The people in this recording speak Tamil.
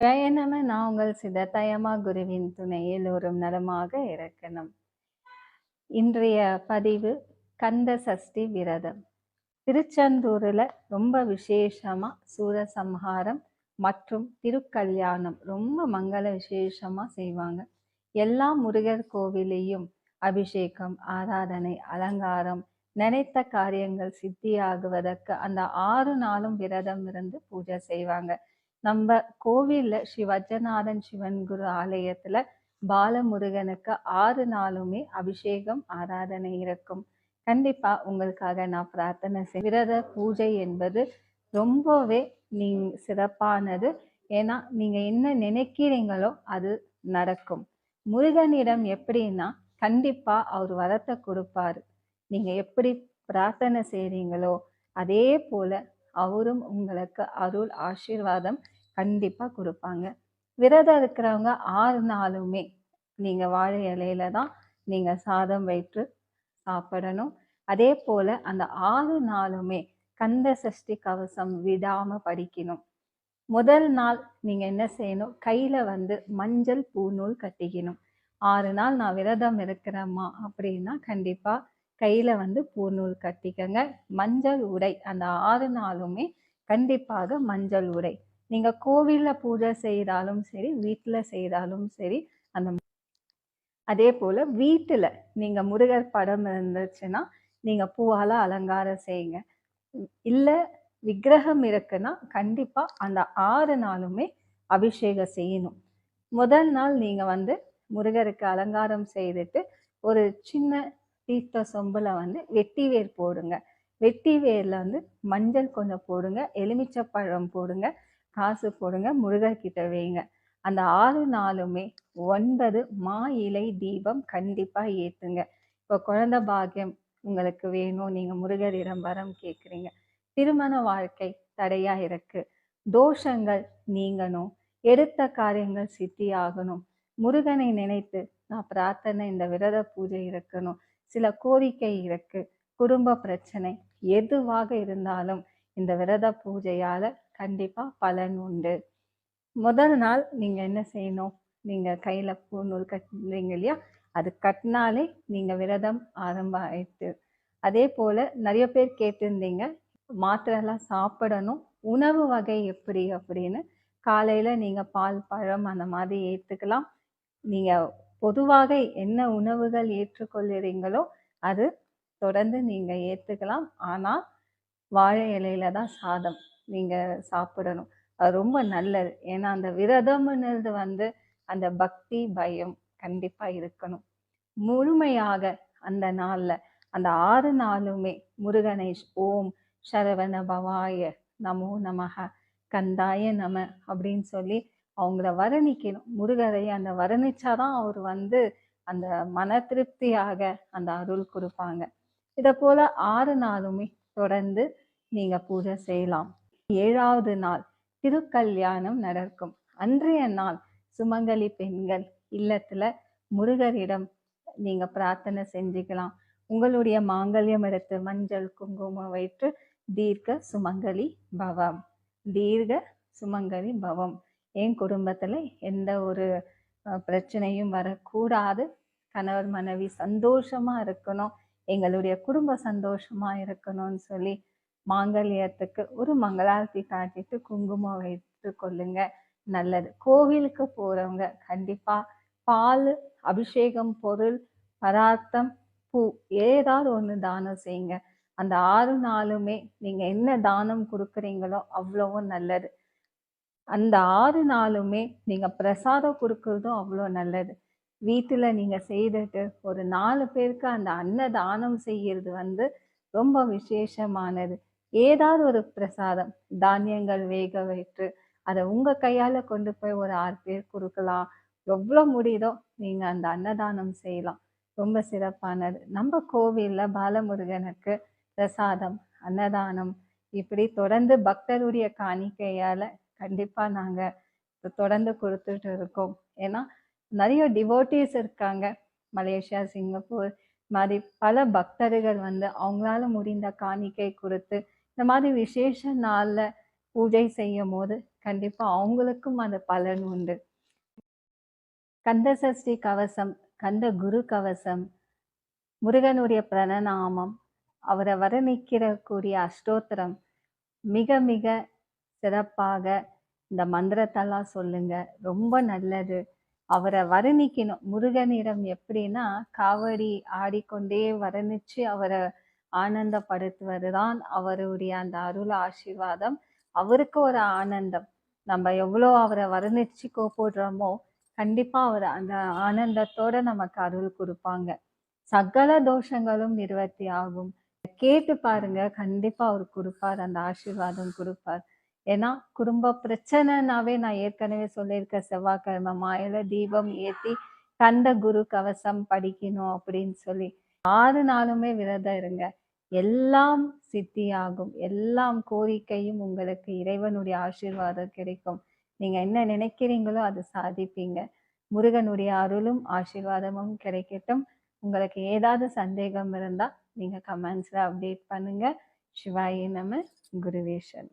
பயணம நாங்கள் சிதத்தயமா குருவின் துணையில் ஒரு நலமாக இருக்கணும். இன்றைய பதிவு கந்த சஷ்டி விரதம். திருச்செந்தூரில் ரொம்ப விசேஷமாக சூரசம்ஹாரம் மற்றும் திருக்கல்யாணம் ரொம்ப மங்கள விசேஷமாக செய்வாங்க. எல்லா முருகர் கோவிலையும் அபிஷேகம் ஆராதனை அலங்காரம் நினைத்த காரியங்கள் சித்தியாகுவதற்கு அந்த ஆறு நாளும் விரதம் இருந்து பூஜை செய்வாங்க. நம்ம கோவிலில் ஸ்ரீ வஜ்ஜநாதன் சிவன் குரு ஆலயத்தில் பாலமுருகனுக்கு ஆறு நாளுமே அபிஷேகம் ஆராதனை இருக்கும். கண்டிப்பா உங்களுக்காக நான் பிரார்த்தனை செய் விரத பூஜை என்பது ரொம்பவே நீ சிறப்பானது. ஏன்னா நீங்க என்ன நினைக்கிறீங்களோ அது நடக்கும். முருகனிடம் எப்படின்னா கண்டிப்பா அவர் வரத்தை கொடுப்பாரு. நீங்க எப்படி பிரார்த்தனை செய்றீங்களோ அதே போல அவரும் உங்களுக்கு அருள் ஆசீர்வாதம் கண்டிப்பாக கொடுப்பாங்க. விரதம் இருக்கிறவங்க ஆறு நாளுமே நீங்கள் வாழை இலையில தான் நீங்கள் சாதம் வைத்து சாப்பிடணும். அதே போல் அந்த ஆறு நாளுமே கந்த சஷ்டி கவசம் விடாமல் படிக்கணும். முதல் நாள் நீங்கள் என்ன செய்யணும்? கையில் வந்து மஞ்சள் பூநூல் கட்டிக்கணும். ஆறு நாள் நான் விரதம் இருக்கிறேம்மா அப்படின்னா கண்டிப்பாக கையில் வந்து பூநூல் கட்டிக்கங்க. மஞ்சள் உடை அந்த ஆறு நாளுமே கண்டிப்பாக மஞ்சள் உடை. நீங்கள் கோவிலில் பூஜை செய்தாலும் சரி வீட்டில் செய்தாலும் சரி அந்த அதே போல் வீட்டில் நீங்கள் முருகர் படம் இருந்துச்சுன்னா நீங்கள் பூவால் அலங்காரம் செய்யுங்க. இல்லை விக்கிரகம் இருக்குன்னா கண்டிப்பாக அந்த ஆறு நாளுமே அபிஷேகம் செய்யணும். முதல் நாள் நீங்கள் வந்து முருகருக்கு அலங்காரம் செய்துட்டு ஒரு சின்ன தீர்த்த சொம்பில் வந்து வெட்டி வேர் போடுங்க. வெட்டி வேரில் வந்து மஞ்சள் கொஞ்சம் போடுங்க. எலுமிச்சப்பழம் போடுங்க. காசு போடுங்க. முருகர்கிட்ட வைங்க. அந்த ஆறு நாளுமே ஒன்பது மா இலை தீபம் கண்டிப்பாக ஏற்றுங்க இப்போ குழந்தை பாக்கியம் உங்களுக்கு வேணும். நீங்கள் முருகரிடம் வரம் கேட்குறீங்க திருமண வாழ்க்கை தடையாக இருக்கு. தோஷங்கள் நீங்கணும். எடுத்த காரியங்கள் சித்தியாகணும். முருகனை நினைத்து நான் பிரார்த்தனை இந்த விரத பூஜை இருக்கணும். சில கோரிக்கை இருக்கு. குடும்ப பிரச்சனை எதுவாக இருந்தாலும் இந்த விரத பூஜையால கண்டிப்பா பலன் உண்டு. முதல் நாள் நீங்க என்ன செய்யணும்? நீங்க கையில பூநூல் கட்டுறீங்க இல்லையா? அது கட்டினாலே நீங்க விரதம் ஆரம்ப ஆயிட்டு அதே போல நிறைய பேர் கேட்டிருந்தீங்க. மாத்திரைலாம் சாப்பிடணும். உணவு வகை எப்படி அப்படின்னு. காலையில நீங்க பால் பழம் அந்த மாதிரி ஏத்துக்கலாம். நீங்க பொதுவாக என்ன உணவுகள் ஏற்றுக்கொள்கிறீங்களோ அது தொடர்ந்து நீங்கள் ஏற்றுக்கலாம் ஆனால் வாழை இலையில தான் சாதம் நீங்கள் சாப்பிடணும். அது ரொம்ப நல்லது. ஏன்னா அந்த விரதம்ன்றது வந்து அந்த பக்தி பயம் கண்டிப்பாக இருக்கணும். முழுமையாக அந்த நாளில் அந்த ஆறு நாளுமே முருகனேஷ் ஓம் சரவண பவாய நமோ நமக கந்தாய நம அப்படின்னு சொல்லி அவங்கள வர்ணிக்கணும். முருகரை அந்த வர்ணிச்சாதான் அவர் வந்து அந்த மன திருப்தியாக அந்த அருள் கொடுப்பாங்க. இதை போல ஆறு நாளுமே தொடர்ந்து நீங்க பூஜை செய்யலாம். ஏழாவது நாள் திருக்கல்யாணம் நடக்கும். அன்றைய நாள் சுமங்கலி பெண்கள் இல்லத்துல முருகரிடம் நீங்க பிரார்த்தனை செஞ்சுக்கலாம். உங்களுடைய மாங்கல்யம் எடுத்து மஞ்சள் குங்குமம் வைத்து தீர்க்க சுமங்கலி பவம். தீர்க்க சுமங்கலி பவம். என் குடும்பத்தில் எந்த ஒரு பிரச்சனையும் வரக்கூடாது. கணவர் மனைவி சந்தோஷமாக இருக்கணும். எங்களுடைய குடும்ப சந்தோஷமாக இருக்கணும்னு சொல்லி மாங்கல்யத்துக்கு ஒரு மங்களாரத்தி காட்டிட்டு குங்குமம் வைத்து கொள்ளுங்க. நல்லது. கோவிலுக்கு போகிறவங்க கண்டிப்பாக பால் அபிஷேகம் பொருள் பதார்த்தம் பூ ஏதாவது ஒன்று தானம் செய்யுங்க. அந்த ஆறு நாளுமே நீங்கள் என்ன தானம் கொடுக்குறீங்களோ அவ்வளவும் நல்லது. அந்த ஆறு நாளுமே நீங்கள் பிரசாதம் கொடுக்கறதும் அவ்வளோ நல்லது. வீட்டில் நீங்கள் செய்துட்டு ஒரு நாலு பேருக்கு அந்த அன்னதானம் செய்கிறது வந்து ரொம்ப விசேஷமானது. ஏதாவது ஒரு பிரசாதம் தானியங்கள் வேக வைத்து அதை உங்கள் கையால் கொண்டு போய் ஒரு ஆறு பேர் கொடுக்கலாம். எவ்வளோ முடியுதோ நீங்கள் அந்த அன்னதானம் செய்யலாம். ரொம்ப சிறப்பானது. நம்ம கோவிலில் பாலமுருகனுக்கு பிரசாதம் அன்னதானம் இப்படி தொடர்ந்து பக்தருடைய காணிக்கையால் கண்டிப்பா நாங்க தொடர்ந்து கொடுத்துட்டு இருக்கோம். ஏன்னா நிறைய டிவோட்டிஸ் இருக்காங்க. மலேசியா சிங்கப்பூர் மாதிரி பல பக்தர்கள் வந்து அவங்களால முடிந்த காணிக்கை கொடுத்து இந்த மாதிரி விசேஷ நாள்ல பூஜை செய்யும் போது கண்டிப்பா அவங்களுக்கும் அந்த பலன் உண்டு. கந்த சஷ்டி கவசம் கந்த குரு கவசம் முருகனுடைய பிரணநாமம் அவரை வர்ணிக்கிற கூடிய அஷ்டோத்திரம் மிக மிக சிறப்பாக இந்த மந்திரத்தெல்லாம் சொல்லுங்க. ரொம்ப நல்லது. அவரை வர்ணிக்கணும். முருகனிடம் எப்படின்னா காவடி ஆடிக்கொண்டே வர்ணிச்சு அவரை ஆனந்தப்படுத்துவது தான் அவருடைய அந்த அருள் ஆசீர்வாதம். அவருக்கு ஒரு ஆனந்தம். நம்ம எவ்வளோ அவரை வர்ணிச்சு கோப்படுறோமோ கண்டிப்பா அவர் அந்த ஆனந்தத்தோட நமக்கு அருள் கொடுப்பாங்க. சகல தோஷங்களும் நிவர்த்தி ஆகும். கேட்டு பாருங்க. கண்டிப்பா அவர் கொடுப்பார். அந்த ஆசீர்வாதம் கொடுப்பார். ஏன்னா குடும்ப பிரச்சனைனாவே நான் ஏற்கனவே சொல்லியிருக்கேன் செவ்வாய்க்கிழமை மாயில தீபம் ஏத்தி கந்த குரு கவசம் படிக்கணும் அப்படின்னு சொல்லி ஆறு நாளுமே விரதம் இருங்க. எல்லாம் சித்தியாகும். எல்லாம் கோரிக்கையும் உங்களுக்கு இறைவனுடைய ஆசீர்வாதம் கிடைக்கும். நீங்க என்ன நினைக்கிறீங்களோ அது சாதிப்பீங்க. முருகனுடைய அருளும் ஆசீர்வாதமும் கிடைக்கட்டும். உங்களுக்கு ஏதாவது சந்தேகம் இருந்தா நீங்க கமெண்ட்ஸ்ல அப்டேட் பண்ணுங்க. சிவாயி நம குருவேஷன்